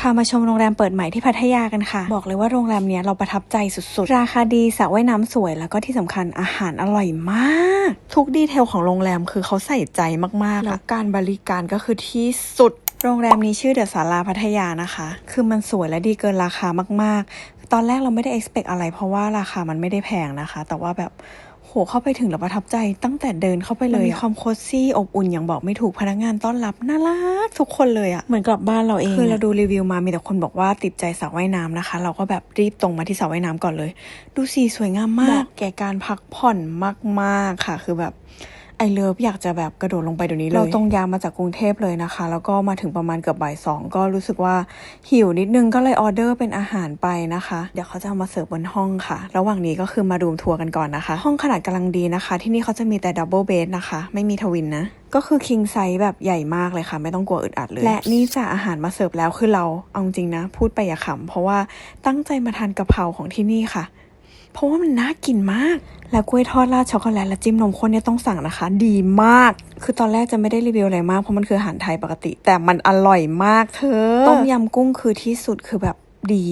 พามาชมโรงแรมเปิดใหม่ที่พัทยากันค่ะ บอกเลยว่าโรงแรมเนี้ยเราประทับใจสุดๆ ราคาดีสระว่ายน้ำสวยแล้วก็ที่สำคัญอาหารอร่อยมาก ทุกดีเทลของโรงแรมคือเขาใส่ใจมากๆแล้วการบริการก็คือที่สุด โรงแรมนี้ชื่อเดอะสาราพัทยานะคะ คือมันสวยและดีเกินราคามากๆ ตอนแรกเราไม่ได้ expect อะไร เพราะว่าราคามันไม่ได้แพงนะคะ แต่ว่าแบบโหเข้าไปถึงแล้วประทับใจตั้งแต่เดินเข้าไปเลยมีความโคซี่อบอุ่นอย่างบอกไม่ถูกพนักงานต้อนรับน่ารักทุกคนเลยอะ่ะเหมือนกลับบ้านเราเองคือเราดูรีวิวมามีแต่คนบอกว่าติดใจสระว่ายน้ำนะคะ เราก็แบบรีบตรงมาที่สระว่ายน้ำก่อนเลย ดูสีสวยงามมาก แก่การพักผ่อนมากๆค่ะ คือแบบ ไอเลิฟอยากจะแบบกระโดดลงไปเดี๋ยวนี้เลย เราตรงยามมาจากกรุงเทพเลยนะคะ แล้วก็มาถึงประมาณเกือบบ่ายสองก็รู้สึกว่าหิวนิดนึงก็เลยออเดอร์เป็นอาหารไปนะคะ เดี๋ยวเขาจะเอามาเสิร์ฟบนห้องค่ะ ระหว่างนี้ก็คือมาดูมทัวร์กันก่อนนะคะ ห้องขนาดกำลังดีนะคะ ที่นี่เขาจะมีแต่ดับเบิลเบดนะคะ ไม่มีทวินนะก็คือคิงไซส์แบบใหญ่มากเลยค่ะ ไม่ต้องกลัวอึดอัดเลย และนี่จะอาหารมาเสิร์ฟแล้วคือเราเอาจริงนะ พูดไปอย่าขำเพราะว่าตั้งใจมาทานกะเพราของที่นี่ค่ะ เพราะว่ามันน่ากินมาก แล้วกล้วยทอดราดช็อกโกแลตและจิ้มนมข้นเนี่ยต้องสั่งนะคะ ดีมาก คือตอนแรกจะไม่ได้รีวิวอะไรมากเพราะมันคืออาหารไทยปกติ แต่มันอร่อยมากเธอ ต้มยำกุ้งคือที่สุดคือแบบดี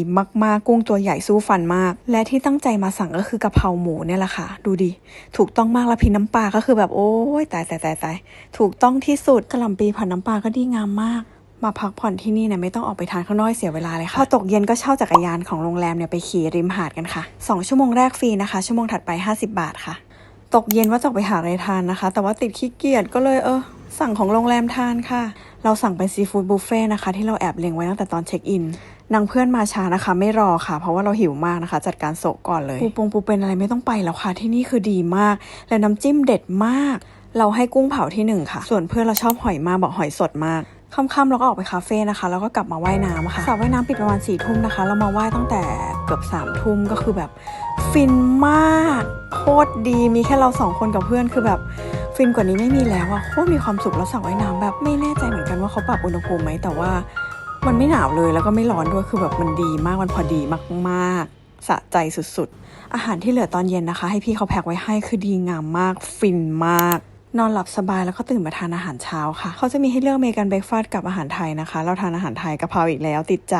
มากๆ กุ้งตัวใหญ่สู้ฟันมาก และที่ตั้งใจมาสั่งก็คือกะเพราหมูเนี่ยแหละค่ะ ดูดิ ถูกต้องมากแล้วพริกน้ำปลาก็คือแบบโอ้ยตายตายตายตายถูกต้องที่สุดกะหล่ำปีผัดน้ำปลาก็ดีงามมาก มาพักผ่อนที่นี่เนี่ยไม่ต้องออกไปทานข้างนอกเสียเวลาเลยค่ะ พอตกเย็นก็เช่าจักรยานของโรงแรมเนี่ยไปขี่ริมหาดกันค่ะ 2 ชั่วโมงแรกฟรีนะคะ ชั่วโมงถัดไป 50 บาทค่ะ ตกเย็นว่าจะออกไปหาอะไรทานนะคะ แต่ว่าติดขี้เกียจก็เลยเออสั่งของโรงแรมทานค่ะ เราสั่งเป็นซีฟู้ดบุฟเฟ่ต์นะคะ ที่เราแอบเล็งไว้ตั้งแต่ตอนเช็คอินนางเพื่อนมาช้านะคะ ไม่รอค่ะ เพราะว่าเราหิวมากนะคะ จัดการโซะก่อนเลยปูปงปูเป็นอะไรไม่ต้องไปแล้วค่ะ ที่นี่คือดีมาก และน้ำจิ้มเด็ดมาก เราให้กุ้งเผาที่หนึ่งค่ะ ส่วนเพื่อนเราชอบหอยมากบอกหอยสดมาก ค่ำๆเราก็ออกไปคาเฟ่นะคะ แล้วก็กลับมาว่ายน้ำค่ะสระว่ายน้ำปิดประมาณสี่ทุ่มนะคะ เรามาว่ายตั้งแต่เกือบสามทุ่มก็คือแบบฟินมากโคตรดีมีแค่เราสองคนกับเพื่อนคือแบบฟินกว่านี้ไม่มีแล้วอะโคตรมีความสุขแล้วสระว่ายน้ำแบบไม่แน่ใจเหมือนกันว่าเขาปรับอุณหภูมิไหมแต่ว่ามันไม่หนาวเลยแล้วก็ไม่ร้อนด้วยคือแบบมันดีมากมันพอดีมากๆสะใจสุดๆ อาหารที่เหลือตอนเย็นนะคะ ให้พี่เขาแพ็คไว้ให้คือดีงามมากฟินมาก นอนหลับสบายแล้วก็ตื่นมาทานอาหารเช้าค่ะ เขาจะมีให้เลือกเมกันเบรกฟาสต์กับอาหารไทยนะคะ เราทานอาหารไทยกะเพราอีกแล้วติดใจ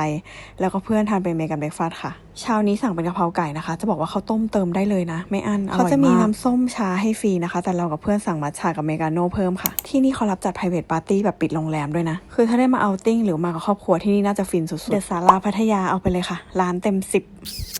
แล้วก็เพื่อนทานเป็นเมกันเบรกฟาสต์ค่ะ เช้านี้สั่งเป็นกะเพราไก่นะคะ จะบอกว่าเขาต้มเติมได้เลยนะ ไม่อั้นเขาจะมีน้ำส้มชาให้ฟรีนะคะ แต่เรากับเพื่อนสั่งมัทฉะกับเมกาโน่เพิ่มค่ะ ที่นี่เขารับจัด private party แบบปิดโรงแรมด้วยนะ คือถ้าได้มาเอาติ้งหรือมากับครอบครัวที่นี่น่าจะฟินสุดๆเดอะสาราพัทยาเอาไปเลยค่ะ ร้านเต็มสิบ